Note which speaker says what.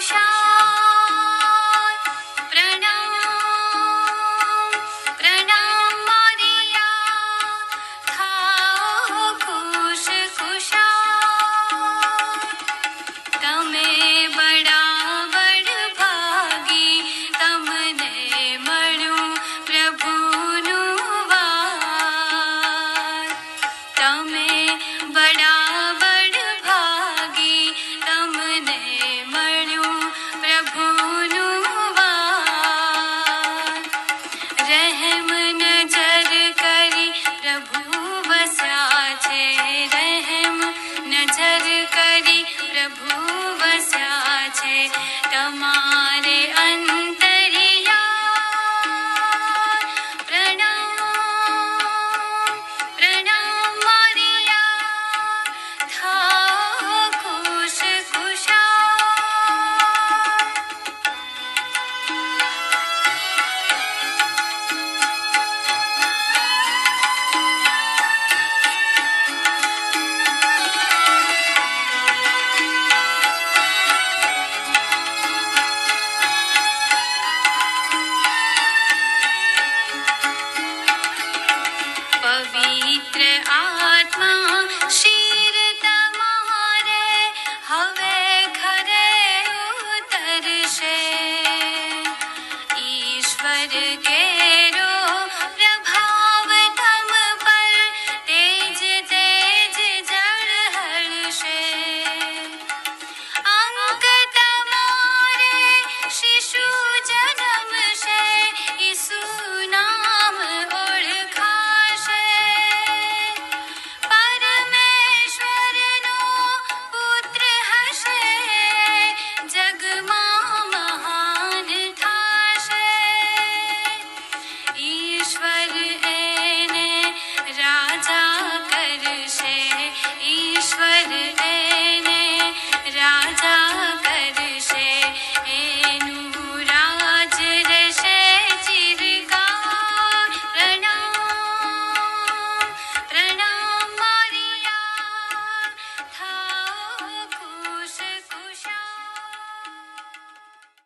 Speaker 1: 小 नज़र करी प्रभु बसा करी प्रभु बसा આત્મા શીરતા મારે હવે ખરે ઉતરશે. ઈશ્વર કેરો પ્રભાવ પર તેજ તેજ જળ હળશે. અંક તમારે શિશુ જન